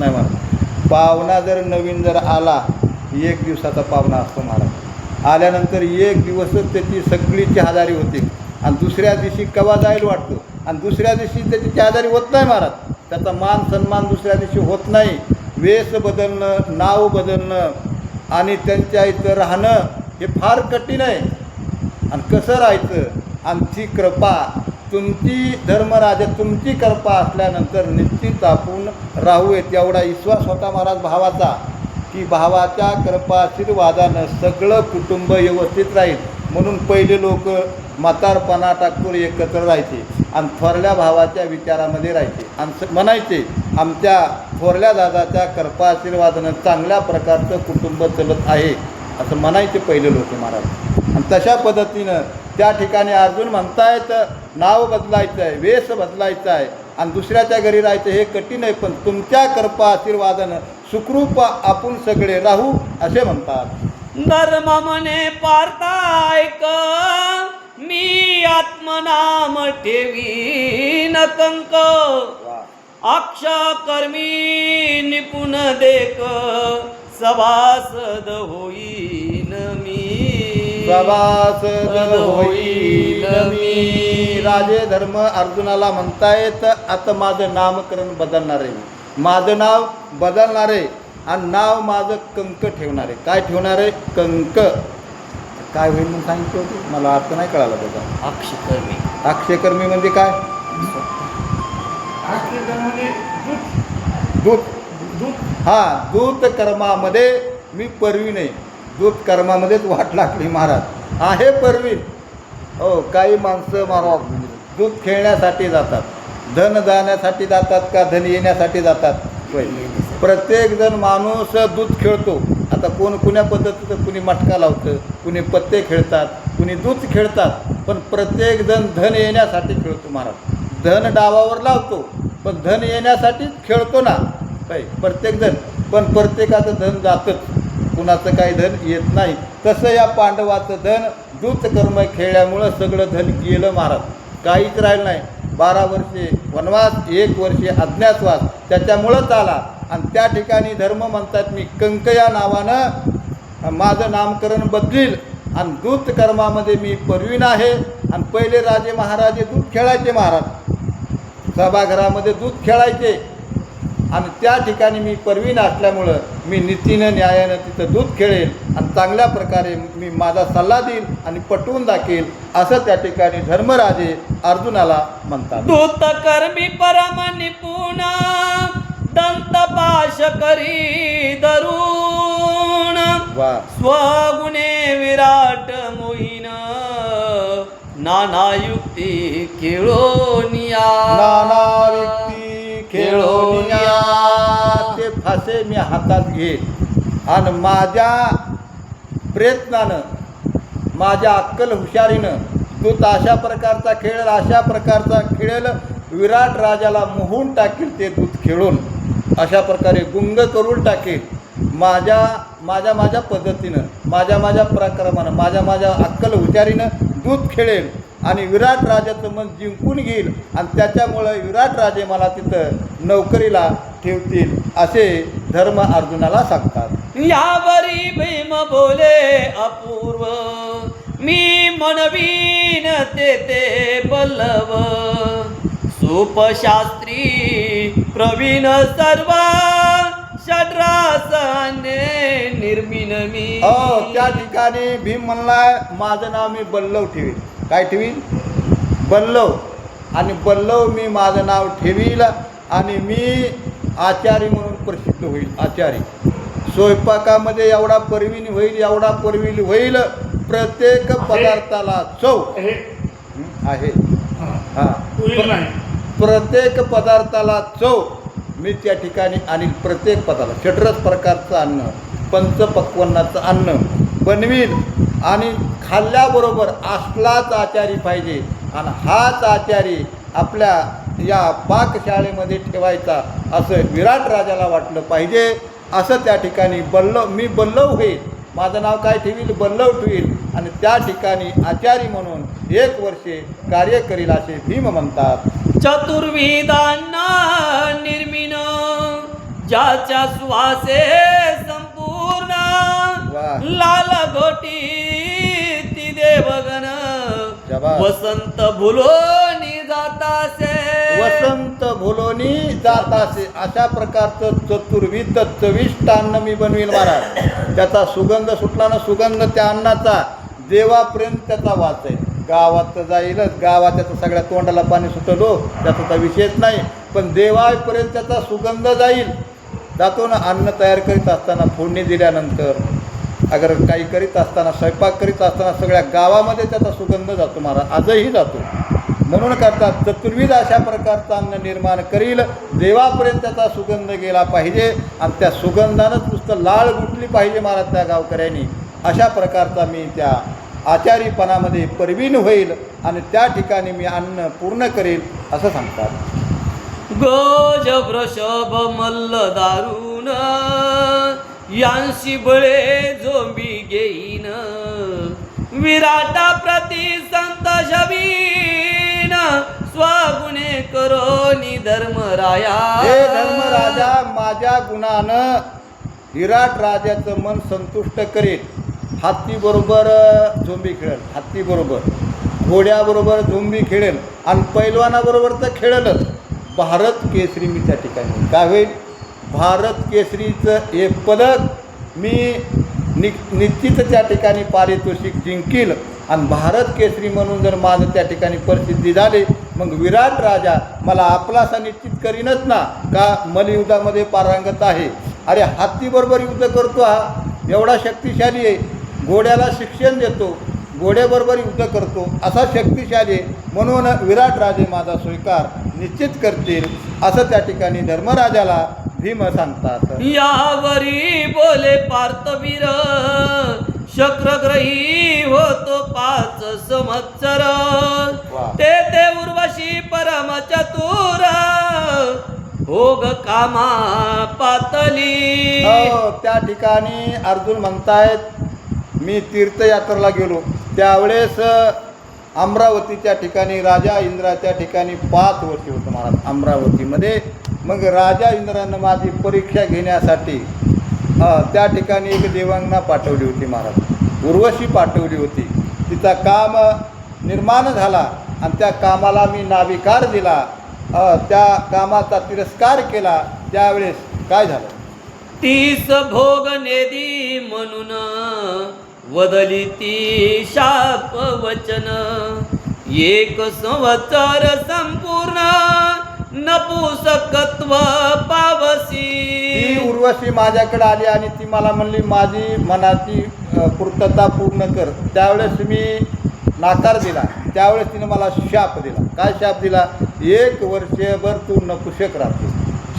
नाही महाराज पाहुणा जर नवीन जर आला एक दिवसाचा पाहुणा असतो महाराज आल्यानंतर एक दिवसच त्याची सगळी चहादारी होते. आणि दुसऱ्या दिवशी कवा जाईल वाटतो. आणि दुसऱ्या दिवशी त्याची चहादारी होत नाही महाराज. त्याचा मान सन्मान दुसऱ्या दिवशी होत नाही. वेश बदलणं नाव बदलणं आणि त्यांच्या इथं राहणं हे फार कठीण आहे. आणि कसं राहायचं? आमची कृपा तुमची धर्मराजा तुमची कृपा असल्यानंतर निश्चित आपण राहू येत एवढा विश्वास होता महाराज भावाचा की भावाच्या कृपा आशीर्वादानं सगळं कुटुंब व्यवस्थित राहील. म्हणून पहिले लोक म्हातारपणा टाकून एकत्र राहायचे आणि थोरल्या भावाच्या विचारामध्ये राहायचे. आणि म्हणायचे आमच्या थोरल्या दादाच्या कृपा आशीर्वादानं चांगल्या प्रकारचं कुटुंब चलत आहे. असं म्हणायचे पहिले लोक महाराज. आणि तशा पद्धतीनं त्या ठिकाणी अर्जुन म्हणतायत नाव बदलायचं आहे वेश बदलायचा आहे आणि दुसऱ्याच्या घरी राहायचं हे कठीण आहे पण तुमच्या कृपा आशीर्वादानं सुखरूप आपण सगळे राहू असे म्हणतात. धर्म म्हणे पार्तायक मी आत्मनाम ठेवी कंक. अक्ष कर्मी निपुण देक सभासद होईन मी सभासद होईल मी. राजे धर्म अर्जुनाला म्हणतायत आता माझं नामकरण बदलणार आहे माझं नाव बदलणार आहे आणि नाव माझं कंक ठेवणार आहे. काय ठेवणार आहे? कंक. काय होईल म्हणून सांगितलं होतं? मला अर्थ नाही कळाला त्याचा. अक्ष कर्मी अक्षयकर्मी म्हणजे काय? दूत. हा दूत. कर्मामध्ये मी परवीन आहे. दूत कर्मामध्येच वाट लागली महाराज. आहे परवीन. हो काही माणसं मारा दूध खेळण्यासाठी जातात. धन जाण्यासाठी जातात का धन येण्यासाठी जातात? होय. प्रत्येक जण माणूस दूध खेळतो. आता कोण कुण्या पद्धतीचं कुणी मटका लावतं कुणी पत्ते खेळतात कुणी दूध खेळतात पण प्रत्येक जण धन येण्यासाठी खेळतो महाराज. धन डावावर लावतो पण धन येण्यासाठीच खेळतो ना. काय प्रत्येक जण. पण प्रत्येकाचं धन जातंच. कुणाचं काही धन येत नाही. तसं या पांडवाचं धन दूतकर्म खेळल्यामुळं सगळं धन गेलं महाराज. काहीच राहिलं नाही. बारा वर्षे वनवास एक वर्षे अज्ञातवास. त्याच्यामुळंच आला. आणि त्या ठिकाणी धर्म म्हणतात मी कंक या नावानं माझं नामकरण बदलील. आणि दूत कर्मामध्ये मी परवीन आहे. आणि पहिले राजे महाराजे दूध खेळायचे महाराज. सभागृहामध्ये दूध खेळायचे. आणि त्या ठिकाणी मी परवीन असल्यामुळं मी नीतीनं न्यायानं तिथं दूध खेळेल आणि चांगल्या प्रकारे मी माझा सल्ला देईल आणि पटवून दाखेल असं त्या ठिकाणी धर्मराजे अर्जुनाला म्हणतात. दूत कर्मी परम निपुण दंत पाश करी दरुण स्वगुणे विराट मोहीन नाना युक्ती खेळोनिया नाना खेळोनिया ते फासे मी हातात घेईन. आणि माझ्या प्रयत्नानं माझ्या अक्कल हुशारीनं तू तर अशा प्रकारचा खेळ अशा प्रकारचा खेळेल विराट राजाला मोहून टाकेल ते दूध खेळून. अशा प्रकारे गुंग करून टाकेल माझ्या माझ्या माझ्या पद्धतीनं माझ्या माझ्या प्रक्रमानं माझ्या माझ्या अक्कल हुशारीनं दूध खेळेल. आणि विराट राजाचं मन जिंकून घेईल आणि त्याच्यामुळं विराट राजे मला तिथं नोकरीला ठेवतील असे धर्म अर्जुनाला सांगतात. यावरी भीम बोले अपूर्व मी मनवीन ते ते बल्लव सुपशास्त्री प्रवीण सर्व निर्मिन मी. हो त्या ठिकाणी भीम म्हणलाय माझं नाव मी बल्लव ठेवील काय ठेवील बल्लव. आणि बल्लव मी माझं नाव ठेवील आणि मी आचारी म्हणून प्रसिद्ध होईल आचारी. स्वयंपाकामध्ये एवढा परवीन होईल एवढा परवीन होईल प्रत्येक पदार्थाला चव आहे. हा. प्रत्येक पदार्थाला चव मी त्या ठिकाणी आणि प्रत्येक पदार्थ. षड्रस प्रकारचं अन्न पंचपक्वान्नाचं अन्न. बनवील आणि खाल्ल्याबरोबर असलाच आचारी पाहिजे आणि हाच आचारी आपल्या या पाकशाळेमध्ये ठेवायचा असं विराट राजाला वाटलं पाहिजे. असं त्या ठिकाणी बल्लव मी बल्लव होईल. माझं नाव काय ठेवील? बल्लव ठेवील. आणि त्या ठिकाणी आचारी म्हणून एक वर्षे कार्य करील असे भीम म्हणतात. चतुर्विधांना निर्मिन ज्याच्या सुवासे लाल गोटी ती देवगण. वसंत भुलोनी जातासे वसंत भोलोनी जात असे अशा प्रकारचं चतुर्विध चविष्ट अन्न मी बनवील महाराज. त्याचा सुगंध सुटला ना सुगंध त्या अन्नाचा. देवापर्यंत त्याचा वाच आहे. गावात तर जाईलच. गावात त्याचं सगळ्या तोंडाला पाणी सुटलो. त्याचा तर विषयच नाही. पण देवापर्यंत त्याचा सुगंध जाईल. जातो ना अन्न तयार करीत असताना फोडणी दिल्यानंतर. अगर काही करीत असताना स्वयंपाक करीत असताना सगळ्या गावामध्ये त्याचा सुगंध जातो महाराज आजही जातो. म्हणून करतात चतुर्विध अशा प्रकारचा अन्न निर्माण करील देवापर्यंत त्याचा सुगंध गेला पाहिजे आणि त्या सुगंधानंच नुसतं लाळ गुटली पाहिजे महाराज त्या गावकऱ्यांनी. अशा प्रकारचा मी त्या आचारीपणामध्ये परवीन होईल आणि त्या ठिकाणी मी अन्न पूर्ण करेल असं सांगतात. गोज वृषभ मल्ल दारुण यांशी बळे झोंबी घेईन. विराटा प्रति संत शबीन. स्वगुणे करोनी धर्मराया. हे धर्मराजा माझ्या गुणानं विराट राजाचं मन संतुष्ट करेल. हत्तीबरोबर झोंबी खेळेल. हत्तीबरोबर घोड्याबरोबर झोंबी खेळेल. आणि पैलवानाबरोबर तर खेळेलच. भारत केसरी मी त्या ठिकाणी. काय होईल? भारत केसरीचं हे पदक मी नि निश्चित त्या ठिकाणी पारितोषिक जिंकील. आणि भारत केसरी म्हणून जर माझं त्या ठिकाणी प्रसिद्धी झाली मग विराट राजा मला आपलासा निश्चित करीनच ना का मलयुद्धामध्ये पारंगत आहे? अरे हत्तीबरोबर युद्ध करतो हा. एवढा शक्तिशाली आहे. घोड्याला शिक्षण देतो. घोड्याबरोबर युद्ध करतो. असा शक्तिशाली आहे. म्हणून विराट राजे माझा स्वीकार निश्चित करतील असं त्या ठिकाणी धर्मराजाला भीम सांगतात. यावरी बोले पार्थवीर शक्रग्रही होतो पाच संवत्सर. वा. ते ते उर्वशी परम चतुर होग कामा पातली. हो त्या ठिकाणी अर्जुन म्हणतायत मी तीर्थयात्रेला गेलो. त्यावेळेस अमरावतीच्या ठिकाणी राजा इंद्राच्या ठिकाणी पाच वर्षी होतं महाराज अमरावतीमध्ये. मग राजा इंद्रानं माझी परीक्षा घेण्यासाठी त्या ठिकाणी एक देवांगना पाठवली होती महाराज. उर्वशी पाठवली होती. तिचा काम निर्माण झाला आणि त्या कामाला मी नाविकार दिला. त्या कामाचा तिरस्कार केला. त्यावेळेस काय झालं? तीस भोग नेदी म्हणून वदली ती शाप वचन. एक संवत्सर संपूर्ण नपुसकत्व ती पावसी. उर्वशी माझ्याकडे आली आणि ती मला म्हणली माझी मनाची पूर्तता पूर्ण कर. त्यावेळेस मी नाकार दिला. त्यावेळेस तिने मला शाप दिला. काय शाप दिला? एक वर्षभर तू नपुषक राहते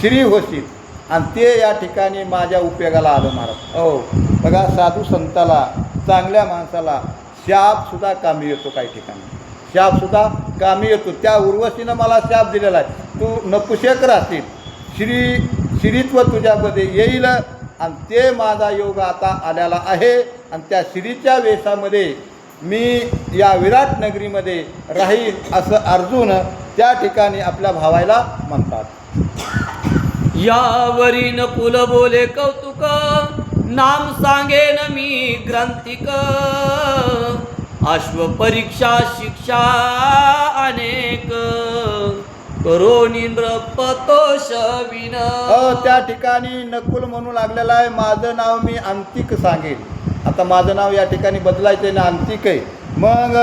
श्री होशील. आणि ते या ठिकाणी माझ्या उपयोगाला आलं महाराज. हो. बघा साधू संताला चांगल्या माणसाला शापसुद्धा कामी येतो काही ठिकाणी. शापसुद्धा कामी येतो. त्या उर्वशीनं मला शाप दिलेला आहे. तू नपुषक राहतील श्री श्रीत्व तुझ्यामध्ये येईल आणि ते माझा योग आता आलेला आहे. आणि त्या श्रीच्या वेशामध्ये मी या विराट नगरीमध्ये राहील असं अर्जुन त्या ठिकाणी आपल्या भावायला म्हणतात. यावरी कुल बोले कौतुक. नाम सांगेन मी ग्रंथिक. अश्व परीक्षा शिक्षा अनेक. करोनिंद्र पतोष विन. त्या ठिकाणी नकुल म्हणू लागलेला आहे. माझं नाव मी अंतिक सांगेन. आता माझं नाव या ठिकाणी बदलायचं आहे ना अंतिक आहे. मग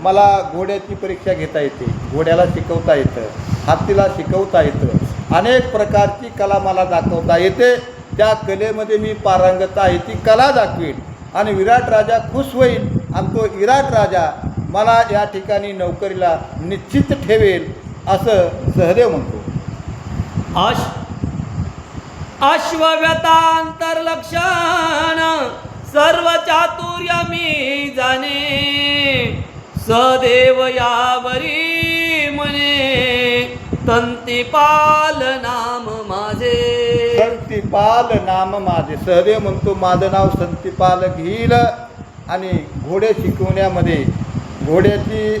मला घोड्याची परीक्षा घेता येते. घोड्याला शिकवता येतं. हत्तीला शिकवता येतं. अनेक प्रकारची कला मला दाखवता येते. त्या कलेमध्ये मी पारंगत आहे ती कला दाखवीन. आणि विराट राजा खुश होईल. आणि तो विराट राजा मला या ठिकाणी नोकरीला निश्चित ठेवेल असं सहदेव म्हणतो. आश अश्वव्यतांतर लक्षण सर्व चातुर्य मी जाणे. सदेव यावरी म्हणे तंतीपाल नाम माझे. संतीपाल नाम माझे. सहदेव म्हणतो माझं नाव संतीपाल घेईल आणि घोडे शिकवण्यामध्ये घोड्याची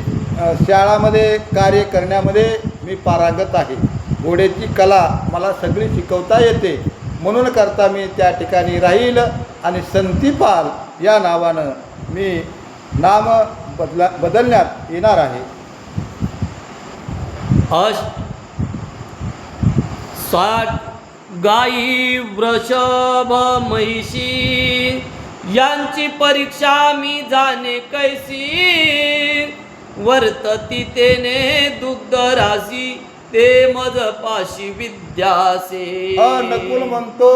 शाळामध्ये कार्य करण्यामध्ये मी पारंगत आहे. घोड्याची कला मला सगळी शिकवता येते. म्हणून करता मी त्या ठिकाणी राहील. आणि संतीपाल या नावानं मी नाम बदला बदलण्यात येणार आहे. अश साठ गाई वृषभ म्हैशी यांची परीक्षा मी जाणे कैसी? वर्तती तेने दुग्ध राशी ते मज पाशी विद्यासे नकुल म्हणतो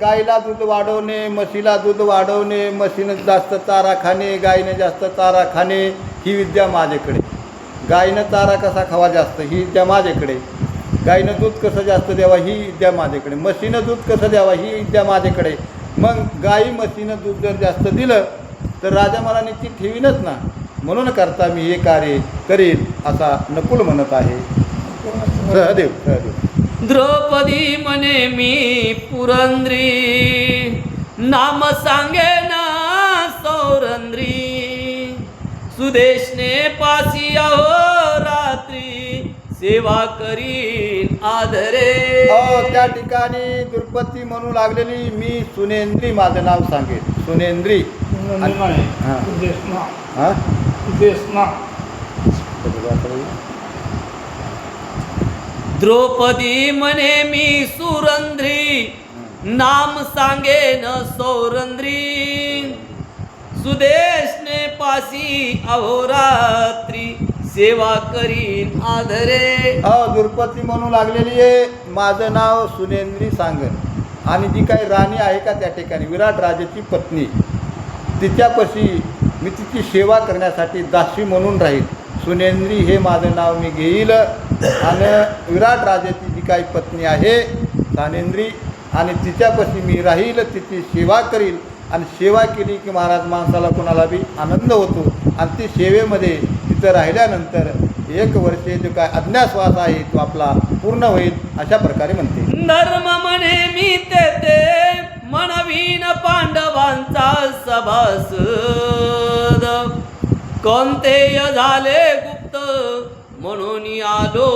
गाईला दूध वाढवणे म्हशीला दूध वाढवणे म्हशीनं जास्त चारा खाणे गाईने जास्त चारा खाणे ही विद्या माझ्याकडे. गाईनं चारा कसा खावा जास्त ही विद्या माझ्याकडे. गाईनं दूध कसं जास्त द्यावा ही विद्या माझ्याकडे. म्हशीनं दूध कसं द्यावा ही विद्या माझ्याकडे. मग गाई म्हशीनं दूध जर जास्त दिलं तर राजा मला निश्चित ठेवीनच ना. म्हणून करता मी हे कार्य करीन असा नकुल म्हणत आहे. सहदेव सहदेव. द्रौपदी म्हणे मी पुरंद्री नाम सांगे ना सौरंद्री. सुदेशने पासी आहो सेवा करीन आदरे. त्या ठिकाणी दुर्पती म्हणू लागलेली मी सुनेंद्री माझं नाव सांगेन. सुनेंद्री. हा. हा? द्रौपदी म्हणे मी सुरंद्री नाम सांगे न सौरंद्री सुदेशने पासी अहोरात्री. सेवा करीन आधरे अ दुर्पती म्हणू लागलेली आहे. माझं नाव सुनेंद्री सांगन. आणि जी काही राणी आहे का त्या ठिकाणी विराट राजाची पत्नी. तिच्यापाशी मी तिची सेवा करण्यासाठी दासी म्हणून राहील. सुनेंद्री हे माझं नाव मी घेईल. आणि विराट राजाची जी काही पत्नी आहे सानेंद्री आणि तिच्यापाशी मी राहील तिची सेवा करील. आणि सेवा केली की महाराज माणसाला कोणाला बी आनंद होतो. आणि ती सेवेमध्ये तिथं राहिल्यानंतर एक वर्षे जो काय अज्ञाश्वास आहे तो आपला पूर्ण होईल अशा प्रकारे म्हणते. धर्म म्हणे मी ते ते म्हणवीन पांडवांचा सभासद. कोणतेय झाले गुप्त? म्हणून आलो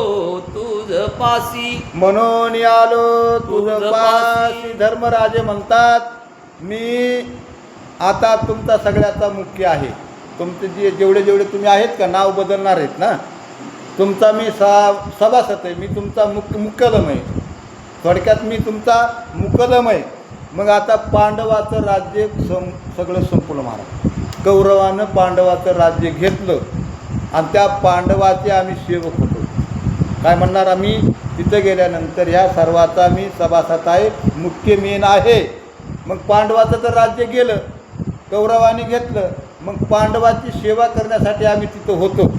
तुझ पासी. म्हणून आलो तुझं पासी. धर्मराजे म्हणतात मी आता तुमचा सगळ्याचा मुख्य आहे. तुमचे जे जेवढे जेवढे तुम्ही आहेत का नाव बदलणार आहेत ना? तुमचा मी सा सभासद आहे मी तुमचा मुक मुकदम आहे. थोडक्यात मी तुमचा मुकदम आहे. मग आता पांडवाचं राज्य सं सगळं संपलं महाराज कौरवानं पांडवाचं राज्य घेतलं आणि त्या पांडवाचे आम्ही सेवक होतो. काय म्हणणार आम्ही? तिथं गेल्यानंतर ह्या सर्वाचा मी सभासद आहे मुख्य मेन आहे. मग पांडवाचं तर राज्य गेलं कौरवाने घेतलं मग पांडवाची सेवा करण्यासाठी आम्ही तिथं होतो.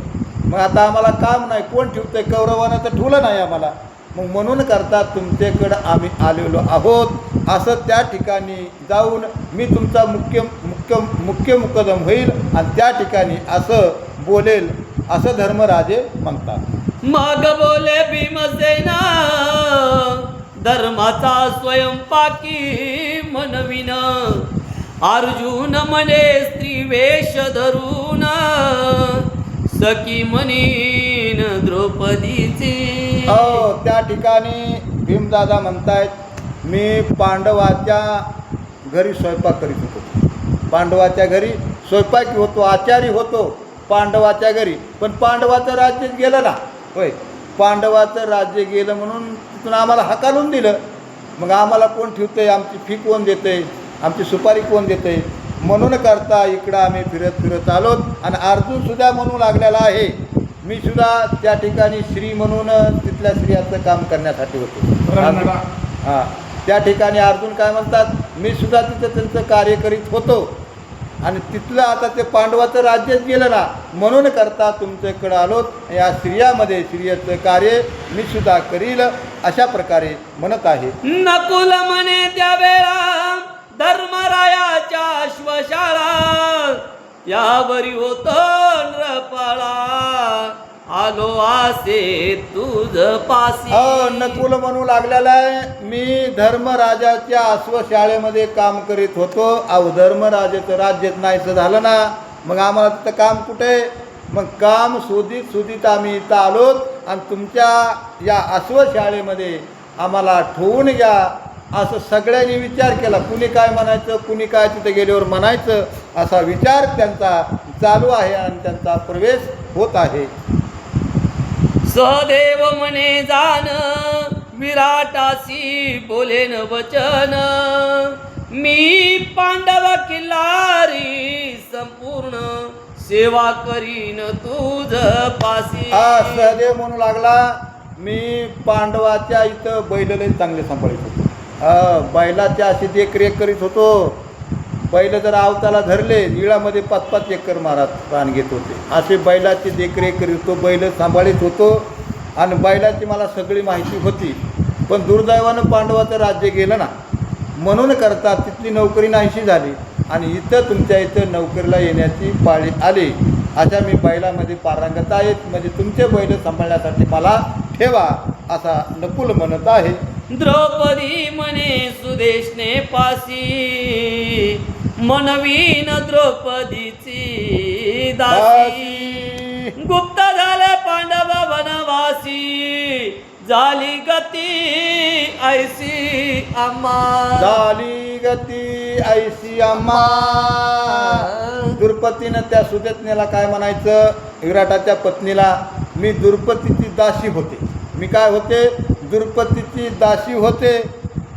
मग आता आम्हाला काम नाही कोण ठेवतंय? कौरवानं तर ठेवलं नाही आम्हाला. मग म्हणून करता तुमच्याकडं आम्ही आलेलो आहोत. असं त्या ठिकाणी जाऊन मी तुमचा मुख्य मुख्य मुख्य मुकदम होईल आणि त्या ठिकाणी असं बोलेल असं धर्मराजे म्हणतात. मग बोले भीमसेना. धर्माचा स्वयंपाकी मनविन. अर्जुन म्हणे स्त्री वेश धरून. सखी म्हणीन द्रौपदीची. हो त्या ठिकाणी भीमदादा म्हणतायत मी पांडवाच्या घरी स्वयंपाक करीत होतो. पांडवाच्या घरी स्वयंपाकी होतो आचारी होतो पांडवाच्या घरी. पण पांडवाचं राज्य गेलं ना. होय. पांडवाचं राज्य गेलं म्हणून तिथून आम्हाला हकालून दिलं. मग आम्हाला कोण ठेवतंय? आमची फी कोण देते आमची सुपारी कोण देते म्हणून करता इकडं आम्ही फिरत फिरत आलोत आणि अर्जुन सुद्धा म्हणू लागलेला आहे. मी सुद्धा त्या ठिकाणी श्री म्हणून तिथल्या स्त्रियाचं काम करण्यासाठी होतो. हां. त्या ठिकाणी अर्जुन काय म्हणतात? मी सुद्धा तिथं त्यांचं कार्य करीत होतो. आणि तिथलं आता ते पांडवाचं राज्यच गेलं ना म्हणून करता तुमच्याकडं आलोत या स्त्रियामध्ये स्त्रियाचं कार्य मी सुद्धा करील अशा प्रकारे म्हणत आहे. नकुल म्हणे त्यावेळा धर्मरायाच्या अश्वशाळा यावरी होतो नृपाळा. आलो आसे तुझ पासी. हो नकुल म्हणू लागलेला आहे मी धर्मराजाच्या अश्वशाळेमध्ये काम करीत होतो. अहो धर्मराजाचं राज्यच नाहीचं झालं ना. मग आम्हाला तिथं काम कुठे? मग काम शोधित शोधित आम्ही इथं आलोत आणि तुमच्या या अश्वशाळेमध्ये आम्हाला ठेवून घ्या. असं सगळ्यांनी विचार केला. कुणी काय म्हणायचं कुणी काय तिथे गेल्यावर म्हणायचं असा विचार त्यांचा चालू आहे आणि त्यांचा प्रवेश होत आहे. सहदेव म्हणे जाण विराटासी बोलेन वचन. मी पांडव किल्लारी संपूर्ण सेवा करीन तुझ पासी हा सहदेव म्हणू लागला मी पांडवाच्या इथं बैलले चांगले सांभाळत होतो. बैलाच्या अशी देखरेख करीत होतो. बैल जर आवताला धरले निळामध्ये पाच पाच एकर मारात प्राण घेत होते. असे बैलाची देखरेख करीत होतो बैल सांभाळीत होतो आणि बैलाची मला सगळी माहिती होती. पण दुर्दैवानं पांडवाचं राज्य गेलं ना. म्हणून करता तिथली नोकरी नाहीशी झाली आणि इथं तुमच्या इथं नोकरीला येण्याची पाळी आली. अशा मी बैलामध्ये पारंगत आहेत. म्हणजे तुमचे बैल सांभाळण्यासाठी मला ठेवा असा नकुल म्हणत आहे. द्रौपदी म्हणे सुदेशने पासी मनवीन द्रौपदीची दासी. गुप्त झाले पांडव वनवासी. झाली गती ऐसी आम्हा झाली गती ऐशी आम्हा दुर्पतीनं त्या सुदेशनेला काय म्हणायचं? विराटाच्या पत्नीला मी दुर्पतीची दासी होते. मी काय होते? दुर्पतीची दासी होते.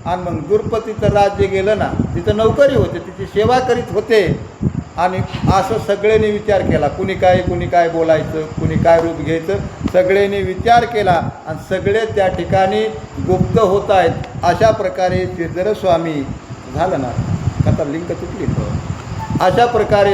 आणि मग दुर्पतीचं राज्य गेलं ना तिथं नोकरी होते तिची सेवा करीत होते. आणि असं सगळ्यांनी विचार केला कुणी काय कुणी काय बोलायचं कुणी काय रूप घ्यायचं सगळ्यांनी विचार केला आणि सगळे त्या ठिकाणी गुप्त होत आहेत. अशा प्रकारे श्रीधरस्वामी झालं ना? आता लिंक तुटली अशा प्रकारे